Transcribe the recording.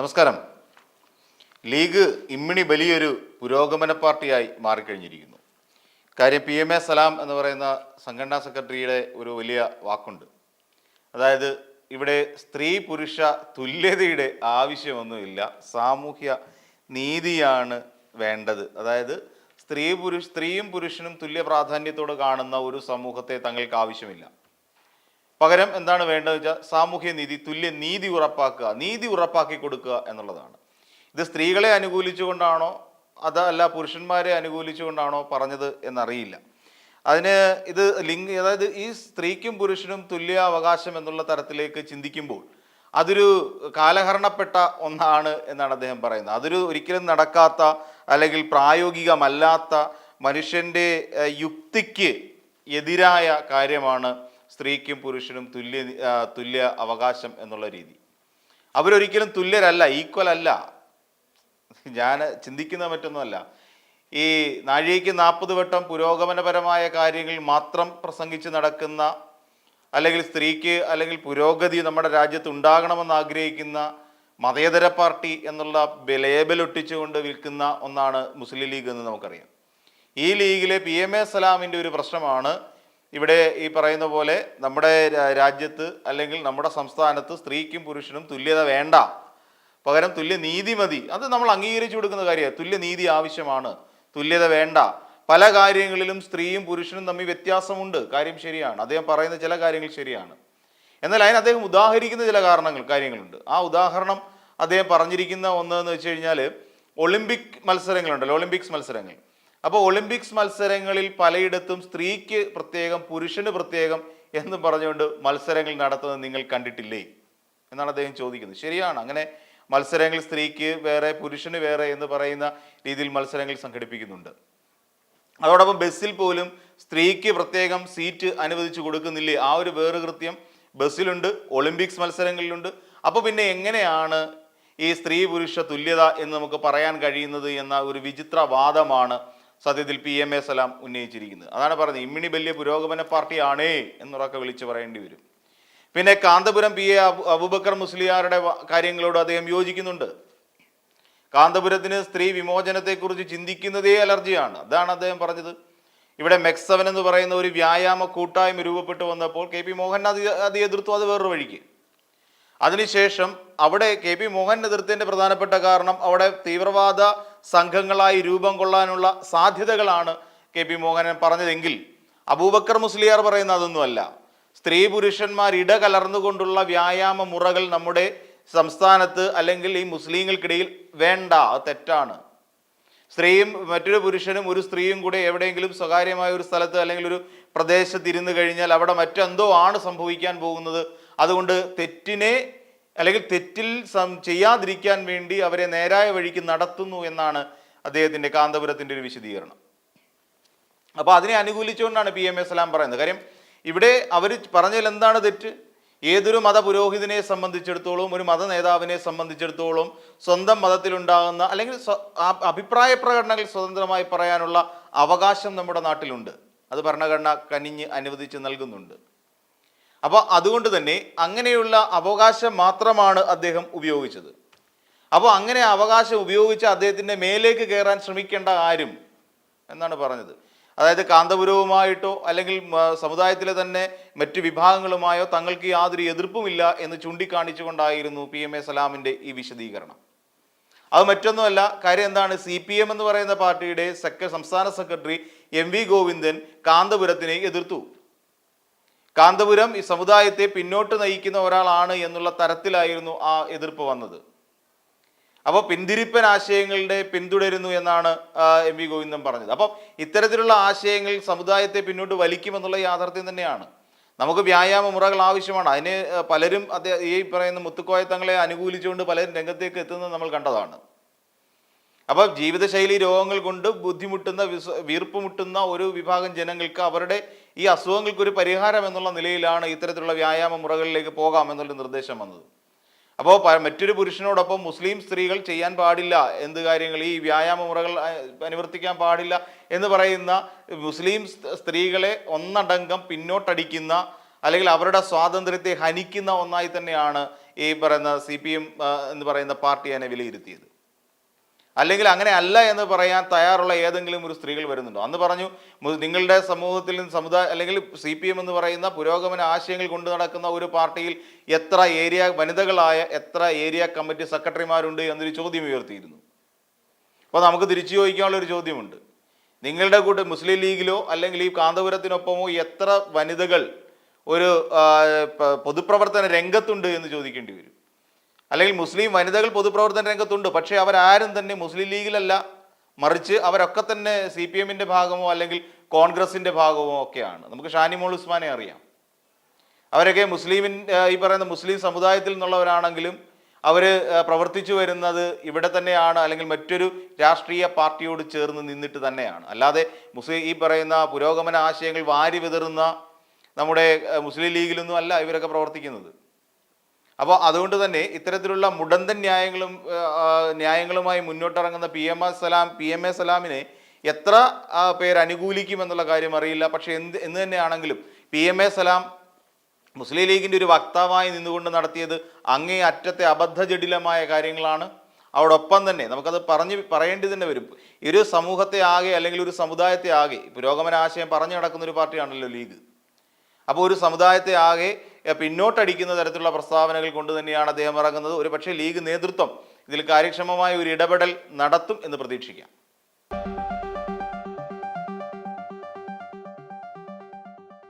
നമസ്കാരം. ലീഗ് ഇമ്മിണി വലിയൊരു പുരോഗമന പാർട്ടിയായി മാറിക്കഴിഞ്ഞിരിക്കുന്നു. കാര്യം പി എം എ സലാം എന്ന് പറയുന്ന സംഘടനാ സെക്രട്ടറിയുടെ ഒരു വലിയ വാക്കുണ്ട്. അതായത് ഇവിടെ സ്ത്രീ പുരുഷ തുല്യതയുടെ ആവശ്യമൊന്നുമില്ല. സാമൂഹ്യ നീതിയാണ് വേണ്ടത്. അതായത് സ്ത്രീ പുരുഷ സ്ത്രീയും പുരുഷനും തുല്യ പ്രാധാന്യത്തോട് കാണുന്ന ഒരു സമൂഹത്തെ തങ്ങൾക്ക് ആവശ്യമില്ല. പകരം എന്താണ് വേണ്ടത് വെച്ചാൽ സാമൂഹ്യ നീതി തുല്യ നീതി ഉറപ്പാക്കുക നീതി ഉറപ്പാക്കി കൊടുക്കുക എന്നുള്ളതാണ്. ഇത് സ്ത്രീകളെ അനുകൂലിച്ചുകൊണ്ടാണോ അതല്ല പുരുഷന്മാരെ അനുകൂലിച്ചുകൊണ്ടാണോ പറഞ്ഞത് എന്നറിയില്ല. അതിന് ഇത് ലിംഗ അതായത് ഈ സ്ത്രീക്കും പുരുഷനും തുല്യ അവകാശം എന്നുള്ള തരത്തിലേക്ക് ചിന്തിക്കുമ്പോൾ അതൊരു കാലഹരണപ്പെട്ട ഒന്നാണ് എന്നാണ് അദ്ദേഹം പറയുന്നത്. അതൊരു ഒരിക്കലും നടക്കാത്ത അല്ലെങ്കിൽ പ്രായോഗികമല്ലാത്ത മനുഷ്യന്റെ യുക്തിക്ക് എതിരായ കാര്യമാണ് സ്ത്രീക്കും പുരുഷനും തുല്യ തുല്യ അവകാശം എന്നുള്ള രീതി. അവരൊരിക്കലും തുല്യരല്ല ഈക്വൽ അല്ല. ഞാൻ ചിന്തിക്കുന്ന മറ്റൊന്നുമല്ല. ഈ നാഴികയ്ക്ക് നാൽപ്പത് വട്ടം പുരോഗമനപരമായ കാര്യങ്ങൾ മാത്രം പ്രസംഗിച്ച് നടക്കുന്ന അല്ലെങ്കിൽ സ്ത്രീക്ക് അല്ലെങ്കിൽ പുരോഗതി നമ്മുടെ രാജ്യത്ത് ഉണ്ടാകണമെന്ന് ആഗ്രഹിക്കുന്ന മതേതര പാർട്ടി എന്നുള്ള ലേബലൊട്ടിച്ചുകൊണ്ട് വിൽക്കുന്ന ഒന്നാണ് മുസ്ലിം ലീഗ് എന്ന് നമുക്കറിയാം. ഈ ലീഗിലെ പി എം എ സലാമിന്റെ ഒരു പ്രശ്നമാണ് ഇവിടെ ഈ പറയുന്ന പോലെ നമ്മുടെ രാജ്യത്ത് അല്ലെങ്കിൽ നമ്മുടെ സംസ്ഥാനത്ത് സ്ത്രീക്കും പുരുഷനും തുല്യത വേണ്ട. പകരം തുല്യ നീതി മതി. അത് നമ്മൾ അംഗീകരിച്ചു കൊടുക്കുന്ന കാര്യമാണ്. തുല്യ നീതി ആവശ്യമാണ്. തുല്യത വേണ്ട. പല കാര്യങ്ങളിലും സ്ത്രീയും പുരുഷനും തമ്മിൽ വ്യത്യാസമുണ്ട്. കാര്യം ശരിയാണ്. അദ്ദേഹം പറയുന്ന ചില കാര്യങ്ങൾ ശരിയാണ്. എന്നാൽ അതിന് അദ്ദേഹം ഉദാഹരിക്കുന്ന ചില കാരണങ്ങൾ കാര്യങ്ങളുണ്ട്. ആ ഉദാഹരണം അദ്ദേഹം പറഞ്ഞിരിക്കുന്ന ഒന്ന് എന്ന് വെച്ച് കഴിഞ്ഞാൽ ഒളിമ്പിക് മത്സരങ്ങളുണ്ടല്ലോ. ഒളിമ്പിക്സ് മത്സരങ്ങൾ. അപ്പോൾ ഒളിമ്പിക്സ് മത്സരങ്ങളിൽ പലയിടത്തും സ്ത്രീക്ക് പ്രത്യേകം പുരുഷന് പ്രത്യേകം എന്ന് പറഞ്ഞുകൊണ്ട് മത്സരങ്ങൾ നടത്തുന്നത് നിങ്ങൾ കണ്ടിട്ടില്ലേ? എന്നാണ് അദ്ദേഹം ചോദിക്കുന്നത്. ശരിയാണ്. അങ്ങനെ മത്സരങ്ങൾ സ്ത്രീക്ക് വേറെ പുരുഷന് വേറെ എന്ന് പറയുന്ന രീതിയിൽ മത്സരങ്ങൾ സംഘടിപ്പിക്കുന്നുണ്ട്. അതോടൊപ്പം ബസ്സിൽ പോലും സ്ത്രീക്ക് പ്രത്യേകം സീറ്റ് അനുവദിച്ചു കൊടുക്കുന്നില്ലേ? ആ ഒരു വേറെ കൃത്യം ബസ്സിലുണ്ട് ഒളിമ്പിക്സ് മത്സരങ്ങളിലുണ്ട്. അപ്പോൾ പിന്നെ എങ്ങനെയാണ് ഈ സ്ത്രീ പുരുഷ തുല്യത എന്ന് നമുക്ക് പറയാൻ കഴിയുന്നത് എന്ന ഒരു വിചിത്ര വാദമാണ് സത്യത്തിൽ പി എം എ സലാം ഉന്നയിച്ചിരിക്കുന്നത്. അതാണ് പറഞ്ഞത്. ഇമ്മിണി വലിയ പുരോഗമന പാർട്ടിയാണേ എന്നുറക്കെ വിളിച്ചു പറയേണ്ടി വരും. പിന്നെ കാന്തപുരം പി എ അബുബക്കർ മുസ്ലിയാരുടെ കാര്യങ്ങളോട് അദ്ദേഹം യോജിക്കുന്നുണ്ട്. കാന്തപുരത്തിന് സ്ത്രീ വിമോചനത്തെക്കുറിച്ച് ചിന്തിക്കുന്നതേ അലർജിയാണ്. അതാണ് അദ്ദേഹം പറഞ്ഞത്. ഇവിടെ മെക്സവൻ എന്ന് പറയുന്ന ഒരു വ്യായാമ കൂട്ടായ്മ രൂപപ്പെട്ടു വന്നപ്പോൾ കെ പി മോഹൻ അത് അത് എതിർത്തു അത് വേറൊരു വഴിക്ക്. അതിനുശേഷം അവിടെ കെ പി മോഹൻ എതിർത്തതിന്റെ പ്രധാനപ്പെട്ട കാരണം അവിടെ തീവ്രവാദ സംഘങ്ങളായി രൂപം കൊള്ളാനുള്ള സാധ്യതകളാണ് കെ പി മോഹനൻ പറഞ്ഞതെങ്കിൽ അബൂബക്കർ മുസ്ലിയാർ പറയുന്ന അതൊന്നുമല്ല. സ്ത്രീ പുരുഷന്മാർ ഇടകലർന്നുകൊണ്ടുള്ള വ്യായാമ മുറകൾ നമ്മുടെ സംസ്ഥാനത്ത് അല്ലെങ്കിൽ ഈ മുസ്ലിങ്ങൾക്കിടയിൽ വേണ്ട അത് തെറ്റാണ്. സ്ത്രീയും മറ്റൊരു പുരുഷനും ഒരു സ്ത്രീയും കൂടെ എവിടെയെങ്കിലും സ്വകാര്യമായ ഒരു സ്ഥലത്ത് അല്ലെങ്കിൽ ഒരു പ്രദേശത്ത് ഇരുന്ന് കഴിഞ്ഞാൽ അവിടെ മറ്റെന്തോ ആണ് സംഭവിക്കാൻ പോകുന്നത്. അതുകൊണ്ട് തെറ്റിനെ അല്ലെങ്കിൽ തെറ്റിൽ സം ചെയ്യാതിരിക്കാൻ വേണ്ടി അവരെ നേരായ വഴിക്ക് നടത്തുന്നു എന്നാണ് അദ്ദേഹത്തിന്റെ കാന്തപുരത്തിന്റെ ഒരു വിശദീകരണം. അപ്പോൾ അതിനെ അനുകൂലിച്ചുകൊണ്ടാണ് പി എം എ സലാം പറയുന്നത്. കാര്യം ഇവിടെ അവർ പറഞ്ഞതിൽ എന്താണ് തെറ്റ്? ഏതൊരു മത പുരോഹിതനെ സംബന്ധിച്ചിടത്തോളം ഒരു മത നേതാവിനെ സംബന്ധിച്ചിടത്തോളം സ്വന്തം മതത്തിലുണ്ടാകുന്ന അല്ലെങ്കിൽ അഭിപ്രായ പ്രകടനങ്ങൾ സ്വതന്ത്രമായി പറയാനുള്ള അവകാശം നമ്മുടെ നാട്ടിലുണ്ട്. അത് ഭരണഘടന കനിഞ്ഞ് അനുവദിച്ച് നൽകുന്നുണ്ട്. അപ്പോൾ അതുകൊണ്ട് തന്നെ അങ്ങനെയുള്ള അവകാശം മാത്രമാണ് അദ്ദേഹം ഉപയോഗിച്ചത്. അപ്പോൾ അങ്ങനെ അവകാശം ഉപയോഗിച്ച് അദ്ദേഹത്തിന്റെ മേലേക്ക് കയറാൻ ശ്രമിക്കേണ്ട ആരും എന്നാണ് പറഞ്ഞത്. അതായത് കാന്തപുരവുമായിട്ടോ അല്ലെങ്കിൽ സമുദായത്തിലെ തന്നെ മറ്റു വിഭാഗങ്ങളുമായോ തങ്ങൾക്ക് യാതൊരു എതിർപ്പുമില്ല എന്ന് ചൂണ്ടിക്കാണിച്ചുകൊണ്ടായിരുന്നു പി എം എ സലാമിന്റെ ഈ വിശദീകരണം. അത് മറ്റൊന്നുമല്ല കാര്യം എന്താണ്? സി പി എം എന്ന് പറയുന്ന പാർട്ടിയുടെ സെക്ര സംസ്ഥാന സെക്രട്ടറി എം വി ഗോവിന്ദൻ കാന്തപുരത്തിനെ എതിർത്തു. കാന്തപുരം ഈ സമുദായത്തെ പിന്നോട്ട് നയിക്കുന്ന ഒരാളാണ് എന്നുള്ള തരത്തിലായിരുന്നു ആ എതിർപ്പ് വന്നത്. അപ്പോൾ പിന്തിരിപ്പൻ ആശയങ്ങളുടെ പിന്തുടരുന്നു എന്നാണ് എം വി ഗോവിന്ദൻ പറഞ്ഞത്. അപ്പം ഇത്തരത്തിലുള്ള ആശയങ്ങൾ സമുദായത്തെ പിന്നോട്ട് വലിക്കുമെന്നുള്ള യാഥാർത്ഥ്യം തന്നെയാണ്. നമുക്ക് വ്യായാമ മുറകൾ ആവശ്യമാണ്. അതിന് പലരും ഈ പറയുന്ന മുത്തുക്കോയ തങ്ങളെ അനുകൂലിച്ചുകൊണ്ട് പലരും രംഗത്തേക്ക് എത്തുന്നത് നമ്മൾ കണ്ടതാണ്. അപ്പോൾ ജീവിതശൈലി രോഗങ്ങൾ കൊണ്ട് ബുദ്ധിമുട്ടുന്ന വീർപ്പുമുട്ടുന്ന ഒരു വിഭാഗം ജനങ്ങൾക്ക് അവരുടെ ഈ അസുഖങ്ങൾക്ക് ഒരു പരിഹാരം എന്നുള്ള നിലയിലാണ് ഇത്തരത്തിലുള്ള വ്യായാമ മുറകളിലേക്ക് പോകാം എന്നുള്ള നിർദ്ദേശം വന്നത്. അപ്പോൾ മറ്റൊരു പുരുഷനോടൊപ്പം മുസ്ലിം സ്ത്രീകൾ ചെയ്യാൻ പാടില്ല എന്ത് കാര്യങ്ങൾ? ഈ വ്യായാമ മുറകൾ അനുവർത്തിക്കാൻ പാടില്ല എന്ന് പറയുന്ന മുസ്ലിം സ്ത്രീകളെ ഒന്നടങ്കം പിന്നോട്ടടിക്കുന്ന അല്ലെങ്കിൽ അവരുടെ സ്വാതന്ത്ര്യത്തെ ഹനിക്കുന്ന ഒന്നായി തന്നെയാണ് ഈ പറയുന്ന സി എന്ന് പറയുന്ന പാർട്ടി അതിനെ വിലയിരുത്തിയത്. അല്ലെങ്കിൽ അങ്ങനെ അല്ല എന്ന് പറയാൻ തയ്യാറുള്ള ഏതെങ്കിലും ഒരു സ്ത്രീകൾ വരുന്നുണ്ടോ? അന്ന് പറഞ്ഞു നിങ്ങളുടെ സമൂഹത്തിൽ സമുദായ അല്ലെങ്കിൽ സി പി എം എന്ന് പറയുന്ന പുരോഗമന ആശയങ്ങൾ കൊണ്ടു നടക്കുന്ന ഒരു പാർട്ടിയിൽ എത്ര ഏരിയ വനിതകളായ എത്ര ഏരിയ കമ്മിറ്റി സെക്രട്ടറിമാരുണ്ട് എന്നൊരു ചോദ്യം ഉയർത്തിയിരുന്നു. അപ്പോൾ നമുക്ക് തിരിച്ചു ചോദിക്കാനുള്ള ഒരു ചോദ്യമുണ്ട്. നിങ്ങളുടെ കൂടെ മുസ്ലിം ലീഗിലോ അല്ലെങ്കിൽ ഈ കാന്തപുരത്തിനൊപ്പമോ എത്ര വനിതകൾ ഒരു പൊതുപ്രവർത്തന രംഗത്തുണ്ട് എന്ന് ചോദിക്കേണ്ടി വരും. അല്ലെങ്കിൽ മുസ്ലിം വനിതകൾ പൊതുപ്രവർത്തന രംഗത്തുണ്ട്. പക്ഷേ അവരാരും തന്നെ മുസ്ലിം ലീഗിലല്ല. മറിച്ച് അവരൊക്കെ തന്നെ സി പി എമ്മിന്റെ ഭാഗമോ അല്ലെങ്കിൽ കോൺഗ്രസിന്റെ ഭാഗമോ ഒക്കെയാണ്. നമുക്ക് ഷാനിമോൾ ഉസ്മാനെ അറിയാം. അവരൊക്കെ മുസ്ലിമിൻ ഈ പറയുന്ന മുസ്ലിം സമുദായത്തിൽ നിന്നുള്ളവരാണെങ്കിലും അവർ പ്രവർത്തിച്ചു വരുന്നത് ഇവിടെ തന്നെയാണ് അല്ലെങ്കിൽ മറ്റൊരു രാഷ്ട്രീയ പാർട്ടിയോട് ചേർന്ന് നിന്നിട്ട് തന്നെയാണ്. അല്ലാതെ മുസ്ലിം ഈ പറയുന്ന പുരോഗമന ആശയങ്ങൾ വാരി വിതറുന്ന നമ്മുടെ മുസ്ലിം ലീഗിലൊന്നും അല്ല ഇവരൊക്കെ പ്രവർത്തിക്കുന്നത്. അപ്പോൾ അതുകൊണ്ട് തന്നെ ഇത്തരത്തിലുള്ള മുടന്തൻ ന്യായങ്ങളും ന്യായങ്ങളുമായി മുന്നോട്ടിറങ്ങുന്ന P M S Salam P M A സലാമിനെ എത്ര പേര് അനുകൂലിക്കും എന്നുള്ള കാര്യം അറിയില്ല. പക്ഷേ എന്ത് എന്ന് തന്നെയാണെങ്കിലും P M A Salam Muslim ലീഗിന്റെ ഒരു വക്താവായി നിന്നുകൊണ്ട് നടത്തിയത് അങ്ങേ അറ്റത്തെ അബദ്ധജടിലമായ കാര്യങ്ങളാണ്. അവിടൊപ്പം തന്നെ നമുക്കത് പറഞ്ഞ് പറയേണ്ടി തന്നെ വരും. ഒരു സമൂഹത്തെ ആകെ അല്ലെങ്കിൽ ഒരു സമുദായത്തെ ആകെ പുരോഗമന ആശയം പറഞ്ഞു നടക്കുന്ന ഒരു പാർട്ടിയാണല്ലോ ലീഗ്. അപ്പോൾ ഒരു സമുദായത്തെ ആകെ പിന്നോട്ടടിക്കുന്ന തരത്തിലുള്ള പ്രസ്താവനകൾ കൊണ്ട് തന്നെയാണ് അദ്ദേഹം ഇറങ്ങുന്നത്. ഒരു പക്ഷേ ലീഗ് നേതൃത്വം ഇതിൽ കാര്യക്ഷമമായ ഒരു ഇടപെടൽ നടത്തും എന്ന് പ്രതീക്ഷിക്കാം.